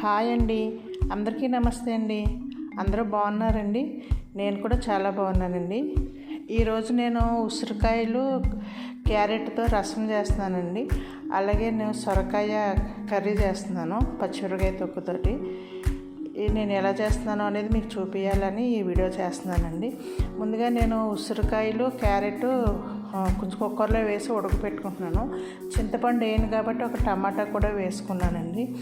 Hi అండి. అందరికీ నమస్తే అండి. అందరూ బాగున్నారండి? నేను కూడా చాలా బాగున్నానండి. ఈరోజు నేను ఉసిరికాయలు క్యారెట్తో రసం చేస్తున్నానండి. అలాగే నేను సొరకాయ కర్రీ చేస్తున్నాను పచ్చిమిరకాయ తొక్కుతోటి. నేను ఎలా చేస్తున్నాను అనేది మీకు చూపించాలని ఈ వీడియో చేస్తున్నానండి. ముందుగా నేను ఉసిరికాయలు క్యారెట్ కొంచెం కుక్కర్లో వేసి ఉడకపెట్టుకుంటున్నాను. చింతపండు వేయను కాబట్టి ఒక టమాటా కూడా వేసుకున్నానండి.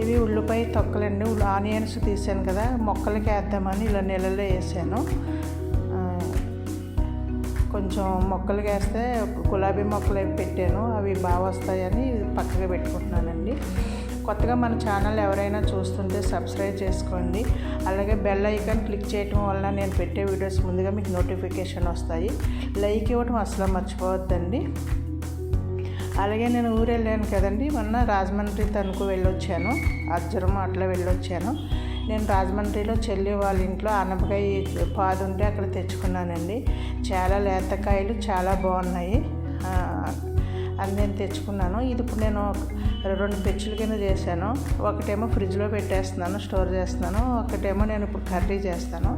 ఇవి ఉల్లిపాయ తొక్కలండి. ఆనియన్స్ తీసాను కదా మొక్కలకి వేద్దామని ఇలా నీళ్ళలో వేసాను. కొంచెం మొక్కలు వేస్తే గులాబీ మొక్కలు అవి పెట్టాను. అవి బాగా వస్తాయని పక్కగా పెట్టుకుంటున్నానండి. కొత్తగా మన ఛానల్ ఎవరైనా చూస్తుంటే సబ్స్క్రైబ్ చేసుకోండి. అలాగే బెల్ ఐకాన్ క్లిక్ చేయటం వల్ల నేను పెట్టే వీడియోస్ ముందుగా మీకు నోటిఫికేషన్ వస్తాయి. లైక్ ఇవ్వటం అసలు మర్చిపోవద్దండి. అలాగే నేను ఊరు వెళ్ళాను కదండి. మొన్న రాజమండ్రి తణుకు వెళ్ళొచ్చాను. అజ్జరం అట్లా వెళ్ళొచ్చాను. నేను రాజమండ్రిలో చెల్లి వాళ్ళ ఇంట్లో అనపకాయ పాదు ఉంటే అక్కడ తెచ్చుకున్నానండి. చాలా లేతకాయలు చాలా బాగున్నాయి. అది నేను తెచ్చుకున్నాను. ఇది ఇప్పుడు నేను రెండు పెచ్చుల కింద చేశాను. ఒకటేమో ఫ్రిడ్జ్లో పెట్టేస్తున్నాను స్టోర్ చేస్తున్నాను. ఒకటేమో నేను ఇప్పుడు కర్రీ చేస్తాను.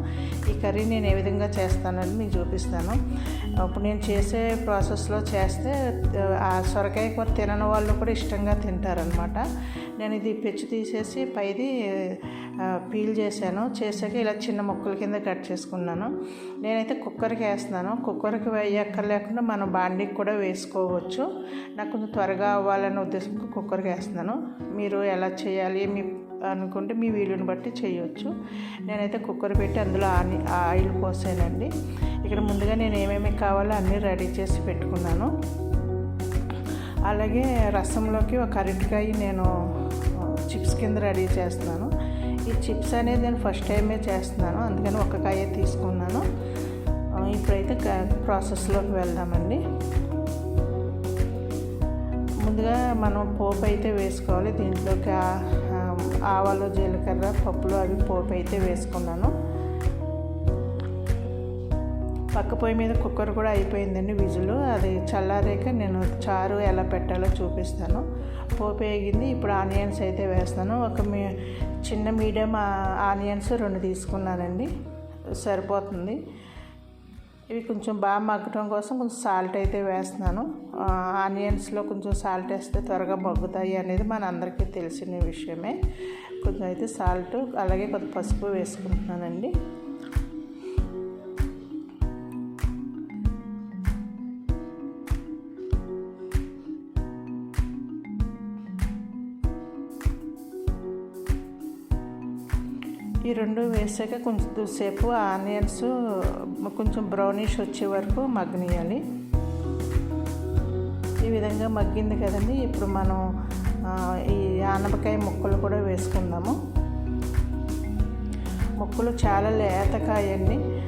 ఈ కర్రీ నేను ఏ విధంగా చేస్తానని మీకు చూపిస్తాను. ఇప్పుడు నేను చేసే ప్రాసెస్లో చేస్తే ఆ సొరకాయ కూర తినని వాళ్ళు కూడా ఇష్టంగా తింటారనమాట నేను ఇది పెచ్చు తీసేసి పైది పీల్ చేశాను. చేసాక ఇలా చిన్న ముక్కల కింద కట్ చేసుకున్నాను. నేనైతే కుక్కర్కి వేస్తున్నాను. కుక్కర్కి వేయక్కర్లేకుండా మనం బాండీకి కూడా వేసుకోవచ్చు. నాకు కొంచెం త్వరగా అవ్వాలనే ఉద్దేశంతో కుక్కర్కి వేస్తున్నాను. మీరు ఎలా చేయాలి మీ అనుకుంటే మీ వీలుని బట్టి చేయొచ్చు. నేనైతే కుక్కర్ పెట్టి అందులో ఆని ఆయిల్ పోసానండి. ఇక్కడ ముందుగా నేను ఏమేమి కావాలో అన్నీ రెడీ చేసి పెట్టుకున్నాను. అలాగే రసంలోకి ఒక అరటికాయ నేను చిప్స్ కింద రెడీ చేస్తున్నాను. ఈ చిప్స్ అనేది నేను ఫస్ట్ టైమే చేస్తున్నాను. అందుకని ఒక కాయ తీసుకున్నాను. ఇప్పుడైతే ప్రాసెస్లోకి వెళ్దామండి. ముందుగా మనం పోపు అయితే వేసుకోవాలి. దీంట్లోకి ఆవాలు జీలకర్ర పప్పులు అవి పోపు అయితే వేసుకున్నాను. పక్క పొయ్యి మీద కుక్కర్ కూడా అయిపోయిందండి విజులు. అది చల్లారాక నేను చారు ఎలా పెట్టాలో చూపిస్తాను. పోపు వేగింది ఇప్పుడు ఆనియన్స్ అయితే వేస్తాను. ఒక మీ చిన్న మీడియం ఆనియన్స్ రెండు తీసుకున్నానండి. సరిపోతుంది. ఇవి కొంచెం బాగా మగ్గటం కోసం కొంచెం సాల్ట్ అయితే వేస్తున్నాను. ఆనియన్స్లో కొంచెం సాల్ట్ వేస్తే త్వరగా మగ్గుతాయి అనేది మన అందరికీ తెలిసిన విషయమే. కొంచెం అయితే సాల్ట్ అలాగే కొంత పసుపు వేసుకుంటున్నానండి. రెండు వేసాక కొంచెం సేపు ఆనియన్స్ కొంచెం బ్రౌనిష్ వచ్చే వరకు మగ్గనియాలి. ఈ విధంగా మగ్గింది కదండి. ఇప్పుడు మనం ఈ ఆనపకాయ ముక్కలు కూడా వేసుకుందాము. ముక్కలు చాలా లేతకాయండి.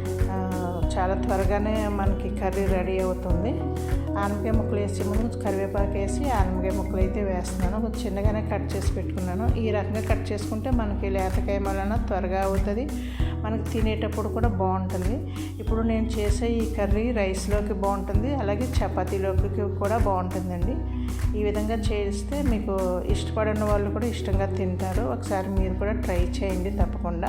చాలా త్వరగానే మనకి కర్రీ రెడీ అవుతుంది. ఆనపకాయ ముక్కలు వేసే ముందు కరివేపాకు వేసి ఆనపకాయ ముక్కలు అయితే వేస్తున్నాను. కొంచెం చిన్నగానే కట్ చేసి పెట్టుకున్నాను. ఈ రకంగా కట్ చేసుకుంటే మనకి లేతకాయ వలన త్వరగా అవుతుంది. మనకి తినేటప్పుడు కూడా బాగుంటుంది. ఇప్పుడు నేను చేసే ఈ కర్రీ రైస్లోకి బాగుంటుంది. అలాగే చపాతీలోకి కూడా బాగుంటుందండి. ఈ విధంగా చేస్తే మీకు ఇష్టపడిన వాళ్ళు కూడా ఇష్టంగా తింటారు. ఒకసారి మీరు కూడా ట్రై చేయండి తప్పకుండా.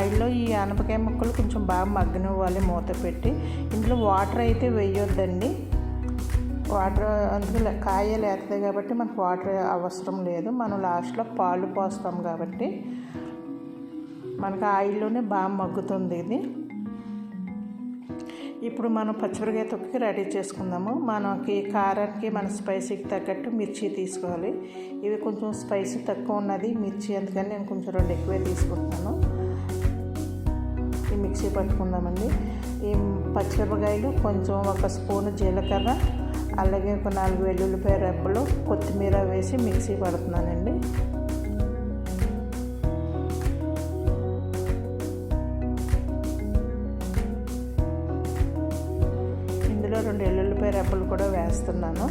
ఆయిల్లో ఈ ఆనపకాయ ముక్కలు కొంచెం బాగా మగ్గనివ్వాలి మూత పెట్టి. ఇందులో వాటర్ అయితే వేయొద్దండి. వాటర్ అందుకే కాయ లేతుంది కాబట్టి మనకు వాటర్ అవసరం లేదు. మనం లాస్ట్లో పాలు పోస్తాం కాబట్టి మనకు ఆయిల్లోనే బాగా మగ్గుతుంది ఇది. ఇప్పుడు మనం పచ్చిమిరకాయ తొక్కి రెడీ చేసుకుందాము. మనకి కారానికి మన స్పైసీకి తగ్గట్టు మిర్చి తీసుకోవాలి. ఇవి కొంచెం స్పైసీ తక్కువ ఉన్నది మిర్చి అందుకని నేను కొంచెం రెండు ఎక్కువే తీసుకుంటున్నాను. ఈ మిక్సీ పట్టుకుందామండి. ఈ పచ్చిమిరపకాయలు కొంచెం ఒక స్పూన్ జీలకర్ర అలాగే ఒక నాలుగు వెల్లుల్లిపాయ రెబ్బలు కొత్తిమీర వేసి మిక్సీ పడుతున్నానండి. ఇందులో రెండు ఎల్లుల్లిపాయ రెబ్బలు కూడా వేస్తున్నాను.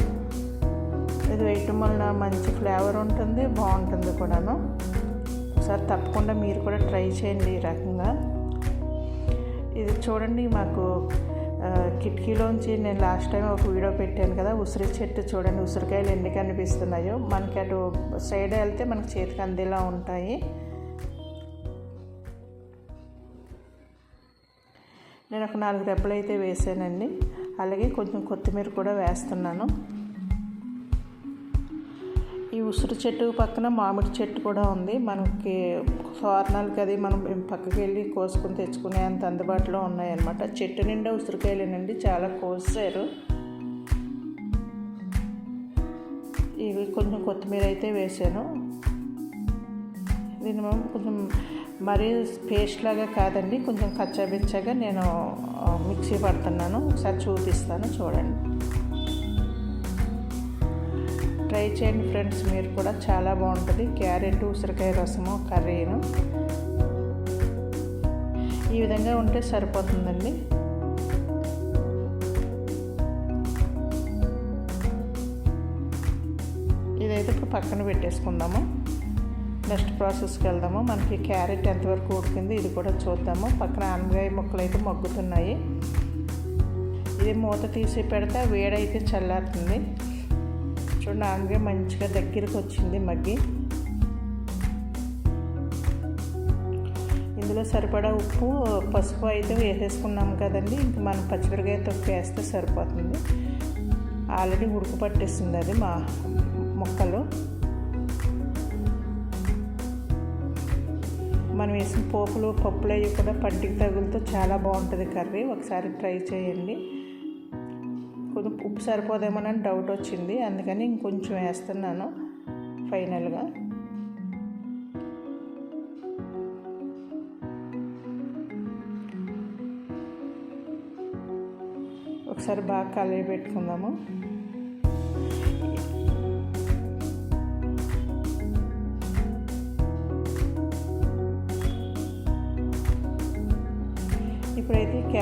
ఇది వేయటం వలన మంచి ఫ్లేవర్ ఉంటుంది బాగుంటుంది కూడాను. ఒకసారి తప్పకుండా మీరు కూడా ట్రై చేయండి ఈ రకంగా. ఇది చూడండి మాకు కిటికీలోంచి నేను లాస్ట్ టైం ఒక వీడియో పెట్టాను కదా ఉసిరి చెట్టు చూడండి ఉసిరికాయలు ఎన్ని కనిపిస్తున్నాయో. మనకి అటు సైడ్ వెళ్తే మనకి చేతికి అందేలా ఉంటాయి. నేను ఒక నాలుగు దెబ్బలు అయితే వేసానండి. అలాగే కొంచెం కొత్తిమీర కూడా వేస్తున్నాను. ఉసిరి చెట్టు పక్కన మామిడి చెట్టు కూడా ఉంది. మనకి తోరణాలకి అది మనం పక్కకి వెళ్ళి కోసుకుని తెచ్చుకునే అంత అందుబాటులో ఉన్నాయన్నమాట. చెట్టు నిండా ఉసిరికాయలేనండి చాలా కోసారు. ఇవి కొంచెం కొత్తిమీర అయితే వేసాను. దీన్ని మనం కొంచెం మరీ పేస్ట్ లాగా కాదండి. కొంచెం కచ్చాబిచ్చాగా నేను మిక్సీ పడుతున్నాను. ఒకసారి చూపిస్తాను. చూడండి. ట్రై చేయండి ఫ్రెండ్స్ మీరు కూడా చాలా బాగుంటుంది. క్యారెట్ ఉసిరికాయ రసము కర్రీను. ఈ విధంగా ఉంటే సరిపోతుందండి. ఇదైతే ఇప్పుడు పక్కన పెట్టేసుకుందాము. నెక్స్ట్ ప్రాసెస్కి వెళ్దాము. మనకి క్యారెట్ ఎంతవరకు ఉడికింది ఇది కూడా చూద్దాము. పక్కన ఆనగాయ ముక్కలు అయితే మగ్గుతున్నాయి. ఇది మూత తీసి పెడితే వేడైతే చల్లారుతుంది. చూడండి మంచిగా దగ్గరికి వచ్చింది మగ్గి. ఇందులో సరిపడా ఉప్పు పసుపు అయితే వేసేసుకున్నాం కదండి. ఇంక మనం పచ్చిమిరకాయ తొక్కు వేస్తే సరిపోతుంది. ఆల్రెడీ ఉడుకు పట్టేస్తుంది అది మా మొక్కలు. మనం వేసిన పోపులు పప్పులు అవి కూడా పంటికి తగులుతో చాలా బాగుంటుంది కర్రీ. ఒకసారి ట్రై చేయండి. ఉప్పు సరిపోదేమోనని డౌట్ వచ్చింది. అందుకని ఇంకొంచెం వేస్తున్నాను ఫైనల్గా ఒకసారి బాగా కలిగి పెట్టుకుందాము.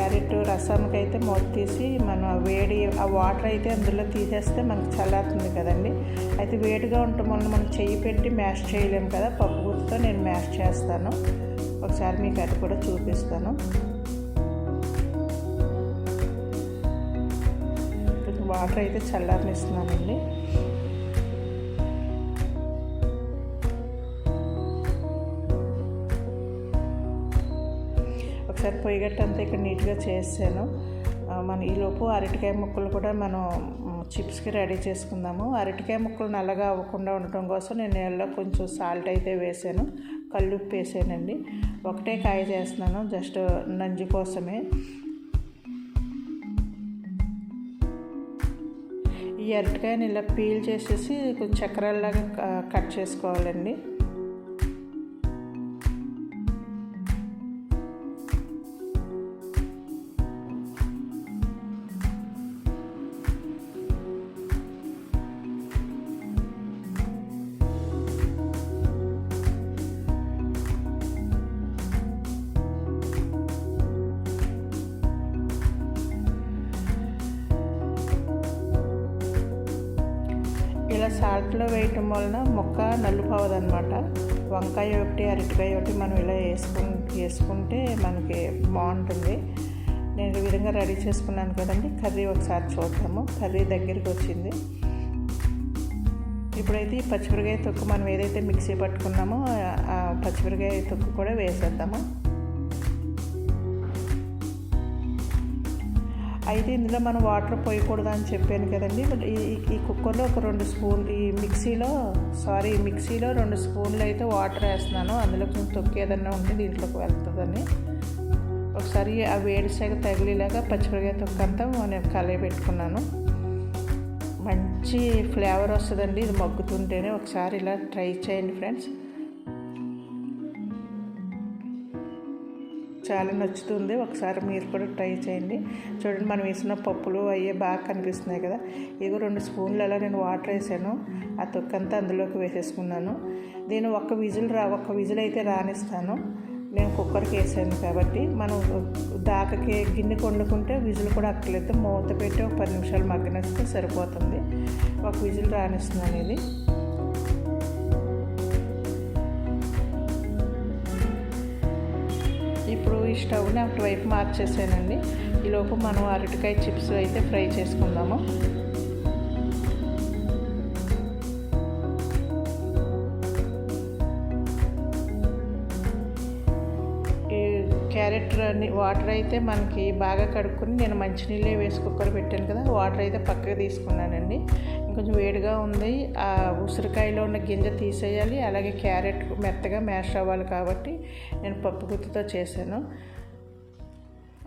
క్యారెట్ రసంకి అయితే మూత తీసి మనం ఆ వేడి ఆ వాటర్ అయితే అందులో తీసేస్తే మనకు చల్లారుతుంది కదండి. అయితే వేడిగా ఉండటం వల్ల మనం చెయ్యి పెట్టి మ్యాష్ చేయలేము కదా పప్పు గుర్తుతో నేను మ్యాష్ చేస్తాను. ఒకసారి మీకు అది కూడా చూపిస్తాను. వాటర్ అయితే చల్లారనిస్తున్నానండి. పొయ్యి గట్ట అంతా ఇక్కడ నీట్గా చేసాను. మన ఈలోపు అరటికాయ ముక్కలు కూడా మనం చిప్స్కి రెడీ చేసుకుందాము. అరటికాయ ముక్కలు నల్లగా అవ్వకుండా ఉండటం కోసం నేను నీళ్ళలో కొంచెం సాల్ట్ అయితే వేసాను. కల్లుప్పు వేసానండి ఒకటే కాయ చేస్తున్నాను జస్ట్ నంజు కోసమే. ఈ అరటికాయని ఇలా పీల్ చేసేసి కొంచెం చక్రాల్లాగా కట్ చేసుకోవాలండి. ఇలా వేయటం వలన మొక్క నలుపవదనమాట వంకాయ ఒకటి అరటికాయ ఒకటి మనం ఇలా వేసుకుని వేసుకుంటే మనకి బాగుంటుంది. నేను ఈ విధంగా రెడీ చేసుకున్నాను కదండి. కర్రీ ఒకసారి చూద్దాము. కర్రీ దగ్గరికి వచ్చింది. ఇప్పుడైతే ఈ పచ్చిమిరకాయ తొక్కు మనం ఏదైతే మిక్సీ పట్టుకున్నామో ఆ పచ్చిమిరకాయ తొక్కు కూడా వేసేద్దాము. అయితే ఇందులో మనం వాటర్ పోయకూడదు అని చెప్పాను కదండి. ఈ కుక్కర్లో ఒక రెండు స్పూన్ ఈ మిక్సీలో సారీ మిక్సీలో రెండు స్పూన్లు అయితే వాటర్ వేస్తున్నాను. అందులో కొంచెం తొక్కు ఏదన్నా ఉంటే దీంట్లోకి వెళ్తుందని. ఒకసారి ఆ వేడిసెగ తగిలేలాగా పచ్చిమిరకాయ తొక్కు అంతా నేను కలయి పెట్టుకున్నాను. మంచి ఫ్లేవర్ వస్తుందండి. ఇది మగ్గుతుంటేనే ఒకసారి ఇలా ట్రై చేయండి ఫ్రెండ్స్. చాలా నచ్చుతుంది. ఒకసారి మీరు కూడా ట్రై చేయండి. చూడండి మనం వేసిన పప్పులు అయ్యే బాగా కనిపిస్తున్నాయి కదా. ఇదిగో రెండు స్పూన్లు అలా నేను వాటర్ వేసాను. ఆ తొక్కంతా అందులోకి వేసేసుకున్నాను. నేను ఒక్క విజిల్ రా ఒక్క విజిల్ అయితే రానిస్తాను. నేను కుక్కర్కి వేసాను కాబట్టి మనం దాకకి గిన్నె కొండుకుంటే విజిల్ కూడా అక్కర్లేదు. మూత పెట్టి ఒక పది నిమిషాలు మగ్గనేస్తే సరిపోతుంది. ఒక విజిల్ రానిస్తున్నాను ఇది. స్టవ్ని అటువైపు మార్చేసానండి. ఈలోపు మనం అరటికాయ చిప్స్ అయితే ఫ్రై చేసుకుందాము. ఈ క్యారెట్ అని వాటర్ అయితే మనకి బాగా కడుక్కొని నేను మంచినీళ్ళే వేసి కుక్కర్ పెట్టాను కదా వాటర్ అయితే పక్కకు తీసుకున్నానండి. కొంచెం వేడిగా ఉంది. ఆ ఉసిరికాయలో ఉన్న గింజ తీసేయాలి. అలాగే క్యారెట్ మెత్తగా మ్యాష్ అవ్వాలి కాబట్టి నేను పప్పు గుత్తితో చేశాను.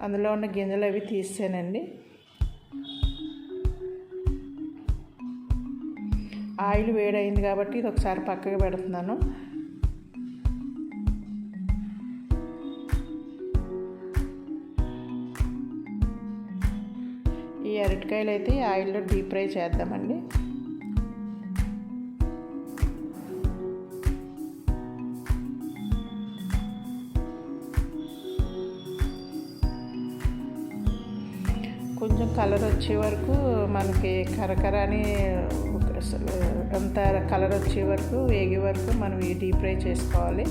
అందులో ఉన్న గింజలు అవి తీసానండి. ఆయిల్ వేడైంది కాబట్టి ఇది ఒకసారి పక్కకు పెడుతున్నాను. ఈ అయితే ఆయిల్లో డీప్ ఫ్రై చేద్దామండి. కొంచెం కలర్ వచ్చే వరకు మనకి కరకర అని అంత కలర్ వచ్చే వరకు వేగే వరకు మనం ఈ డీప్ ఫ్రై చేసుకోవాలి.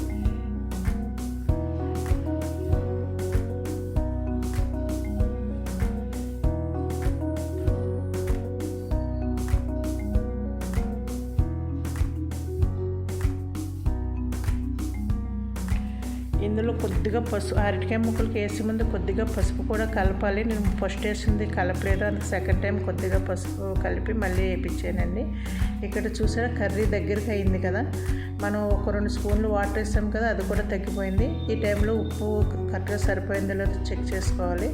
అరటికాయ ముక్కలకి వేసే ముందు కొద్దిగా పసుపు కూడా కలపాలి. నేను ఫస్ట్ వేసింది కలపలేదు. అందుకు సెకండ్ టైం కొద్దిగా పసుపు కలిపి మళ్ళీ వేయించానండి ఇక్కడ చూసారా కర్రీ దగ్గరికి అయింది కదా. మనం ఒక రెండు స్పూన్లు వాటర్ వేసాం కదా అది కూడా తగ్గిపోయింది. ఈ టైంలో ఉప్పు కరెక్ట్గా సరిపోయిందో లేదో చెక్ చేసుకోవాలి.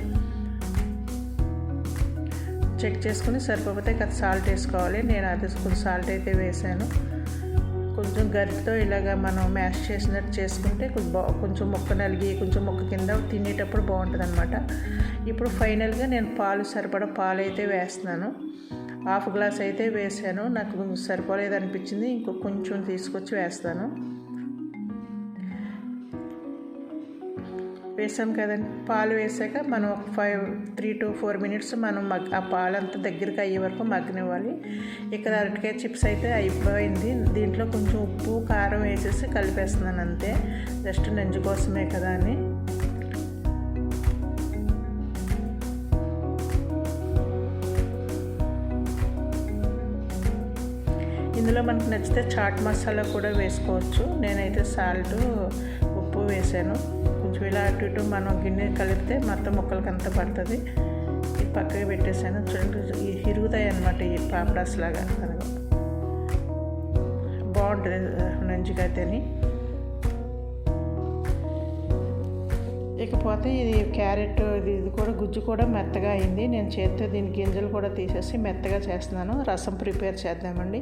చెక్ చేసుకుని సరిపోతే కదా సాల్ట్ వేసుకోవాలి. నేను అది కొంచెం సాల్ట్ అయితే వేసాను. కొంచెం గరిటతో ఇలాగ మనం మ్యాష్ చేసినట్టు చేసుకుంటే కొంచెం మొక్క నలిగి కొంచెం మొక్క కింద తినేటప్పుడు బాగుంటుంది అనమాట ఇప్పుడు ఫైనల్గా నేను పాలు సరిపడా పాలు అయితే వేస్తున్నాను. హాఫ్ గ్లాస్ అయితే వేసాను. నాకు కొంచెం సరిపోలేదు అనిపించింది ఇంకో కొంచెం తీసుకొచ్చి వేస్తాను. వేసాం కదండి. పాలు వేసాక మనం ఒక five three two four minutes మనం మగ్ ఆ పాలంతా దగ్గరికి అయ్యే వరకు మగ్గనివ్వాలి. ఇక్కడ అరటికాయ చిప్స్ అయితే అయిపోయింది. దీంట్లో కొంచెం ఉప్పు కారం వేసేసి కలిపేస్తున్నాను అంతే. జస్ట్ నంజు కోసమే కదా అని. ఇందులో మనకు నచ్చితే చాట్ మసాలా కూడా వేసుకోవచ్చు. నేనైతే సాల్ట్ ఉప్పు వేసాను. కొంచెం ఇలా అటు ఇటు మనం గిన్నె కలిపితే మొత్తం ముక్కలకి అంతా పడుతుంది. ఇది పక్కకి పెట్టేసాను చూడండి ఇరుగుతాయి అనమాట ఈ పాపడాస్ లాగా. బాగుంటుంది నంచుగా తిని. ఇకపోతే ఇది క్యారెట్ ఇది ఇది కూడా గుజ్జు కూడా మెత్తగా అయింది. నేను చేతితో దీని గింజలు కూడా తీసేసి మెత్తగా చేస్తున్నాను. రసం ప్రిపేర్ చేద్దామండి.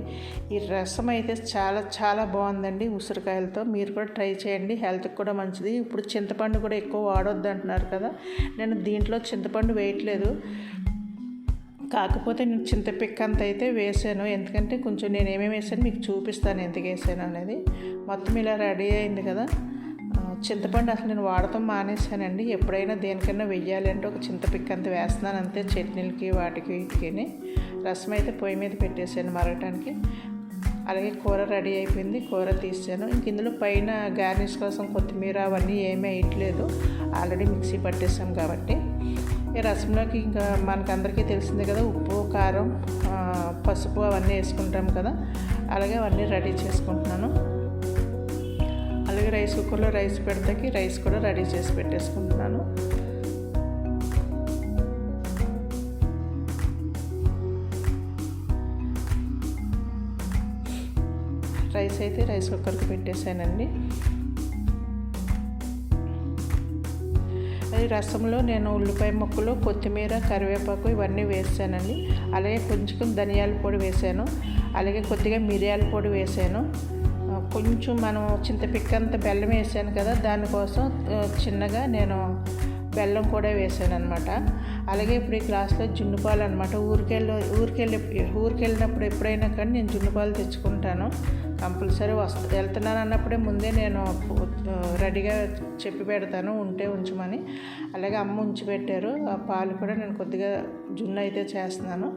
ఈ రసం అయితే చాలా చాలా బాగుందండి ఉసిరికాయలతో. మీరు కూడా ట్రై చేయండి. హెల్త్కి కూడా మంచిది. ఇప్పుడు చింతపండు కూడా ఎక్కువ వాడొద్దు అంటున్నారు కదా. నేను దీంట్లో చింతపండు వేయట్లేదు. కాకపోతే నేను చింతపిక్క అంత అయితే వేసాను. ఎందుకంటే కొంచెం నేను ఏమేమి వేసాను మీకు చూపిస్తాను. ఎందుకు వేసాను అనేది. మొత్తం ఇలా రెడీ అయింది కదా. చింతపండు అసలు నేను వాడటం మానేశానండి. ఎప్పుడైనా దేనికైనా వెయ్యాలి అంటే ఒక చింతపిక్క అంత వేస్తున్నాను అంతే చట్నీలకి వాటికి వీటికి రసం అయితే పొయ్యి మీద పెట్టేసాను మరగటానికి. అలాగే కూర రెడీ అయిపోయింది కూర తీసాను. ఇంక ఇందులో పైన గార్నిష్ కోసం కొత్తిమీర అవన్నీ ఏమీ వేయట్లేదు. ఆల్రెడీ మిక్సీ పట్టేసాం కాబట్టి. ఈ రసంలోకి ఇంకా మనకందరికీ తెలిసిందే కదా ఉప్పు కారం పసుపు అవన్నీ వేసుకుంటాం కదా. అలాగే అవన్నీ రెడీ చేసుకుంటున్నాను. అలాగే రైస్ కుక్కర్లో రైస్ పెడతాకి రైస్ కూడా రెడీ చేసి పెట్టేసుకుంటున్నాను. రైస్ అయితే రైస్ కుక్కర్కి పెట్టేశానండి. అది రసంలో నేను ఉల్లిపాయ ముక్కలు కొత్తిమీర కరివేపాకు ఇవన్నీ వేసానండి. అలాగే కొంచెం ధనియాల పొడి వేసాను. అలాగే కొద్దిగా మిరియాల పొడి వేసాను. కొంచెం మనం చింతపిక్కంత బెల్లం వేసాను కదా దానికోసం చిన్నగా నేను బెల్లం కూడా వేసాను అనమాట అలాగే ఇప్పుడు ఈ గ్లాస్లో జున్నుపాలు అనమాట ఊరికెళ్ళి ఊరికెళ్ళి ఊరికెళ్ళినప్పుడు ఎప్పుడైనా కానీ నేను జున్నుపాలు తెచ్చుకుంటాను. కంపల్సరీ వస్తా వెళ్తున్నాను అన్నప్పుడే ముందే నేను రెడీగా చెప్పి పెడతాను ఉంటే ఉంచమని. అలాగే అమ్మ ఉంచి పెట్టారు. ఆ పాలు కూడా నేను కొద్దిగా జున్ను అయితే చేస్తున్నాను.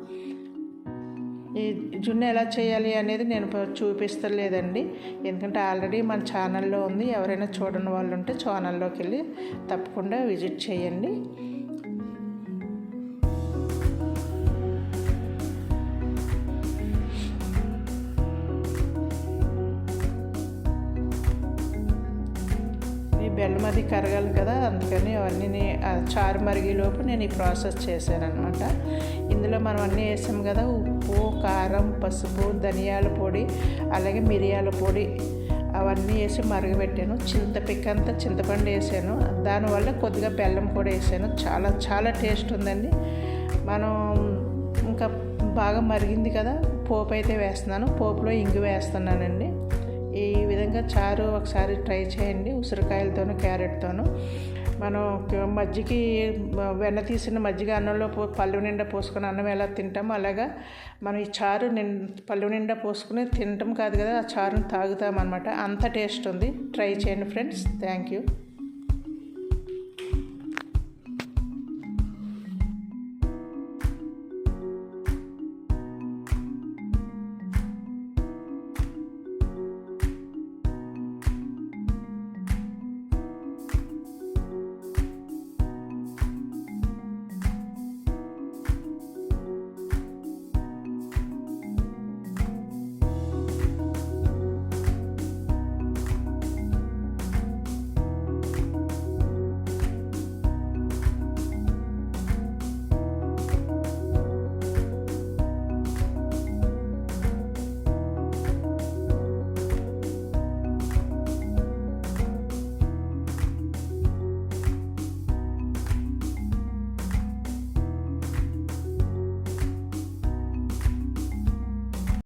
ఈ జున్ను ఎలా చేయాలి అనేది నేను చూపిస్తలేదండి. ఎందుకంటే ఆల్రెడీ మన ఛానల్లో ఉంది. ఎవరైనా చూడని వాళ్ళు ఉంటే ఛానల్లోకి వెళ్ళి తప్పకుండా విజిట్ చేయండి. కరగాలి కదా అందుకని అవన్నీ చారు మరిగే చారు మరిగేలోపు నేను ఈ ప్రాసెస్ చేశానమాట ఇందులో మనం అన్నీ వేసాం కదా ఉప్పు కారం పసుపు ధనియాల పొడి అలాగే మిరియాల పొడి అవన్నీ వేసి మరగబెట్టాను. చింతపిక్క అంతా చింతపండు వేసాను. దానివల్ల కొద్దిగా బెల్లం కూడా వేసాను. చాలా చాలా టేస్ట్ ఉందండి. మనం ఇంకా బాగా మరిగింది కదా పోపు అయితే వేస్తున్నాను. పోపులో ఇంగు వేస్తున్నానండి. విధంగా చారు ఒకసారి ట్రై చేయండి. ఉసిరికాయలతోనూ క్యారెట్తోనూ. మనం మజ్జిగకి వెన్న తీసిన మజ్జిగ అన్నంలో పో పళ్ళు నిండా పోసుకుని అన్నం ఎలా తింటామో అలాగా మనం ఈ చారు నిన్ పళ్ళు నిండా పోసుకుని తినటం కాదు కదా ఆ చారుని తాగుతాం అనమాట అంత టేస్ట్ ఉంది. ట్రై చేయండి ఫ్రెండ్స్. Thank you.